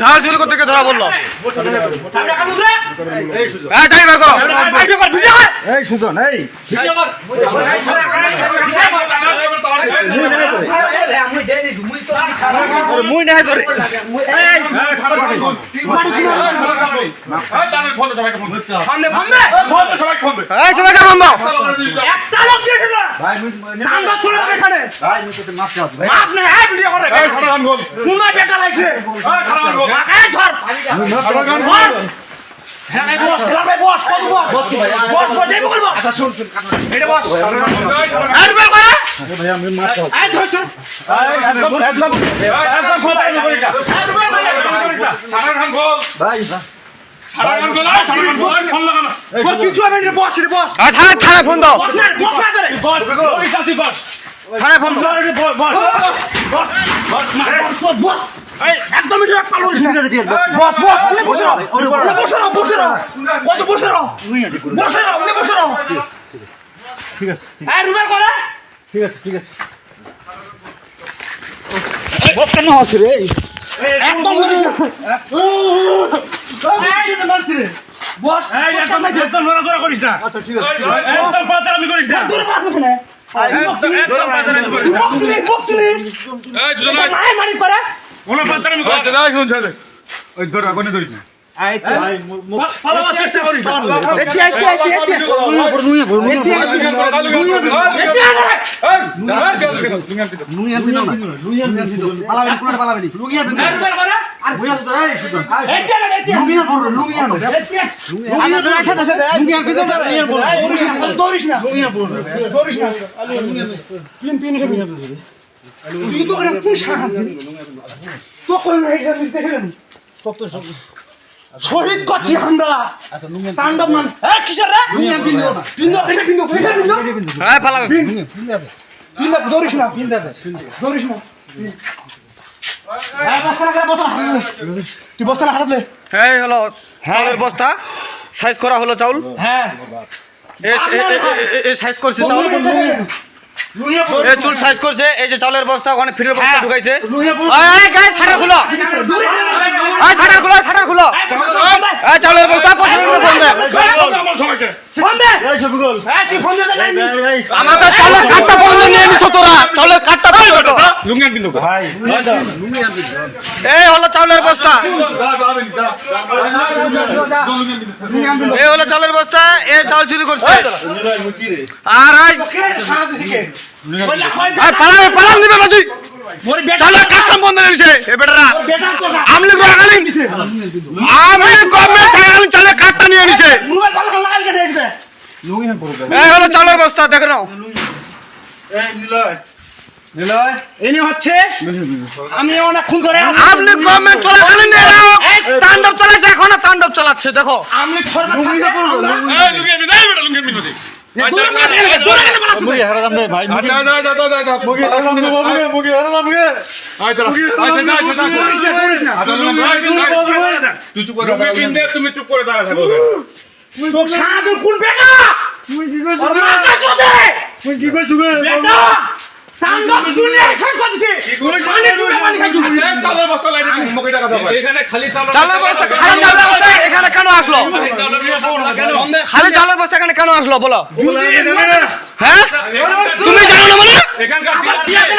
চাল চুরি করতে গিয়ে ধরা বলল হ্যাঁ যাই বার করো এই সুজন এই মুই নাই ধরে এই সবাইকে বন্ধ ভাই মুই ভাই মুই তোতে মাফ চাও ভাই আচ্ছা শুন শুন ভাই আমি মাফ চাও ভাই আর থানায় থানায় ফোন দাও থানায় ফোন দাও একদমই ঠিক আছে পালন ঠিক আছে ঠিক আছে বস বস উনি বসে রও উনি বসে রও বসে রও কত বসে রও বসে রও উনি বসে রও ঠিক আছে এই রুবেল করে ঠিক আছে ঠিক আছে বস কেন হচ্ছে রে একদম বলিস না। বস আচ্ছা ঠিক আছে দূরে বস ওখানে বক্সিনি বক্সিনি মাই মানি করে ভাই মু- মু- চেষ্টা করিস এতি এতি এতি এতি নুইয়া পড় নুইয়া পড় নুইয়া পড় নুইয়া পিনো না নুইয়া পুরো পালাবি নুইয়া পিনো আর ভুইয়া তো এই সুজন নুইয়া পড় নুইয়া নো। নুইয়া পিনো সাথে সাথে নুইয়া পিনো না। নুইয়া পড় দৌড়িস না। নুইয়া পড় দৌড়িস না। পিন পিন রে তুই তো করে হাস দিন তো কোন রাইডার দেখে গেলি কত সব শহীদ করছি আমরা। তাণ্ডব মান এ কিসের রে? নুইয়া পিনো না পিন্দো এটা পিন্দো এটা পিন্দো হ্যাঁ পালাবে পিন্দো দৌড়িস না দৌড়িস না হ্যাঁ বস্তা লাগা বস্তা তুই বস্তা লাগাতে এই হলো চাউলের বস্তা। সাইজ করা হলো চাউল। হ্যাঁ। এই সাইজ করছে চাউল। এই চুল সাইজ করছে এই যে চালের বস্তা ওখানে ফিরের বস্তা ঢুকাইছে। এই গায়ে ছাড়া খুলো। ছাড়া খুলো ছাড়া খুলো। এই বস্তা আমাদের চালের কাঠটা পর্যন্ত নিয়ে নিছ তোরা। চালের কাঠটা পর্যন্ত। ভাই এই হলো চাউলের বস্তা। এই হলো চাউলের বস্তা এ চাউল চুরি করছে। আর এই পালাবে দিবে বাজি। মোর বেটা বন্ধ নিয়েছে এ বেটারা আমলি আমলি থাকালিন চাউলের কাঠটা নিয়ে নিছে। মোবাইল পালা কে দেখবে। এই চাউলের বস্তা দেখে নাও। এই নিলয় নিলয়। ইনি হচ্ছে আমি অনেক খুন আপনি গভর্নমেন্ট চলাকালীন তাণ্ডব চালাচ্ছে এখন তাণ্ডব চালাচ্ছে দেখো। আমি তুমি চুপ করে দাঁড়া থাকো তো সাধু কোন বেটা? মুই কি কইছ কি বেটা! মানে মানে এখানে খালি চালের বস্তা এখানে কেন? আসলো? খালি চালের বস্তা এখানে কেন আসলো? বলো। হ্যাঁ? তুমি জানো না মানে এখানকার চিয়া কেন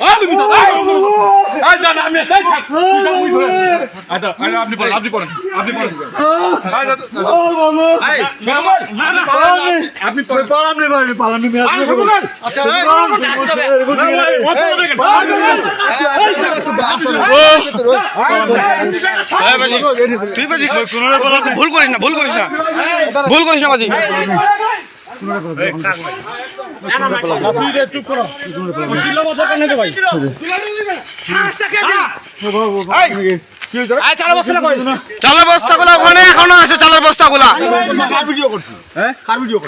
কই চালের বস্তাগুলো ওখানে এখনও আছে চালের বস্তাগুলো কার ভিডিও করছিস হ্যাঁ কার ভিডিও করছিস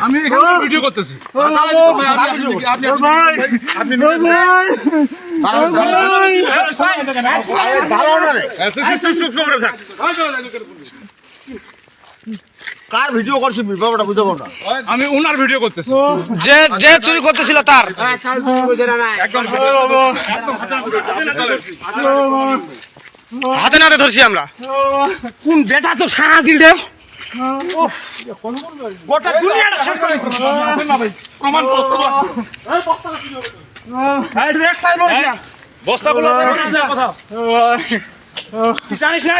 আমি এখানে ভিডিও করতেছি আপনি আপনি চুপ চুপ করে থাক কার ভিডিও করছিস বাবাটা বুঝতে পারো না। আমি ওনার ভিডিও করতেছি। যে যে চুরি করতেছিল তার। হাতে নাতে ধরছি আমরা। কোন বেটা তো সাহস দিল রে? গোটা দুনিয়াটা শেষ করে। বস্তাগুলো কথা। জানিস না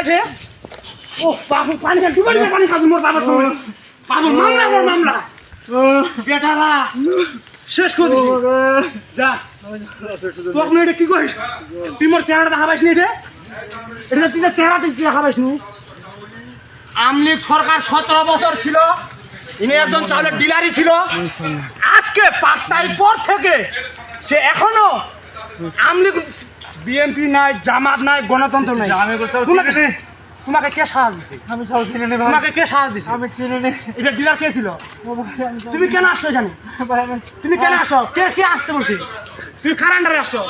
ও বাবু পানি খা ডুবে ডুবে পানি খাবি মোর বাবার সঙ্গে। বাবু মামলা মোর মামলা। বেটারা শেষ করে দিছি। যা। তোকে এটা কি তুই মোর নি এটা? তুই তুই নি? আমলিগ সরকার সতেরো বছর ছিল ইনি একজন চাউলের ডিলারই ছিল। আজকে পাঁচ তারিখ পর থেকে সে এখনও আমলিগ বিএনপি নাই জামাত নাই গণতন্ত্র নাই। তোমাকে কে সাহায্য দিছে? আমি চাল কিনে নেব। তোমাকে কে সাহায্য দিছে? আমি কিনে নে এটা ডিলার কে ছিল? তুমি কেন আসছো এখানে? তুমি কেন আসো কে কে আসতে বলছি? তুমি কার আন্ডারে আসছো?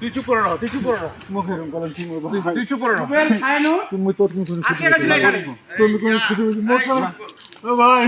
তুই চুপ করে তুই চুপ করে তুই চুপ করে তুমি তোর তুমি আর কে গেছিল এখানে? তুমি ভাই।